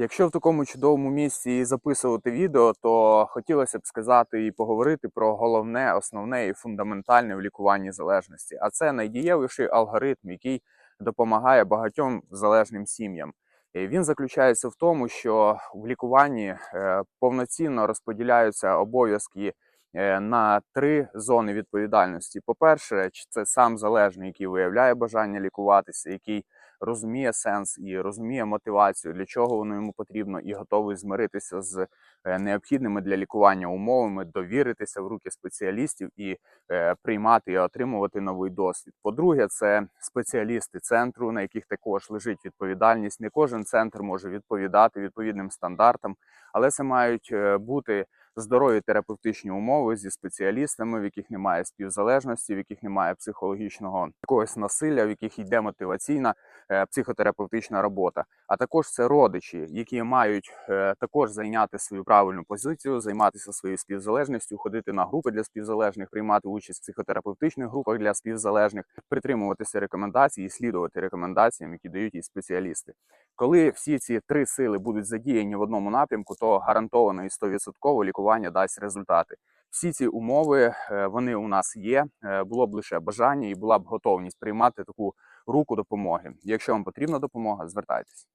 Якщо в такому чудовому місці записувати відео, то хотілося б сказати і поговорити про головне, основне і фундаментальне в лікуванні залежності. А це найдієвіший алгоритм, який допомагає багатьом залежним сім'ям. Він заключається в тому, що в лікуванні е, повноцінно розподіляються обов'язки на три зони відповідальності. По-перше, це сам залежний, який виявляє бажання лікуватися, який розуміє сенс і розуміє мотивацію, для чого воно йому потрібно, і готовий змиритися з е, необхідними для лікування умовами, довіритися в руки спеціалістів і е, приймати і отримувати новий досвід. По-друге, це спеціалісти центру, на яких також лежить відповідальність. Не кожен центр може відповідати відповідним стандартам, але це мають е, бути здорові терапевтичні умови зі спеціалістами, в яких немає співзалежності, в яких немає психологічного якогось насилля, в яких йде мотиваційна е, психотерапевтична робота. А також це родичі, які мають е, також зайняти свою правильну позицію, займатися своєю співзалежністю, ходити на групи для співзалежних, приймати участь в психотерапевтичних групах для співзалежних, притримуватися рекомендацій і слідувати рекомендаціям, які дають їй спеціалісти. Коли всі ці три сили будуть задіяні в одному напрямку, то гарантовано і 100% лікування дасть результати. Всі ці умови е, вони у нас є. Е, Було б лише бажання і була б готовність приймати таку руку допомоги. Якщо вам потрібна допомога, звертайтесь.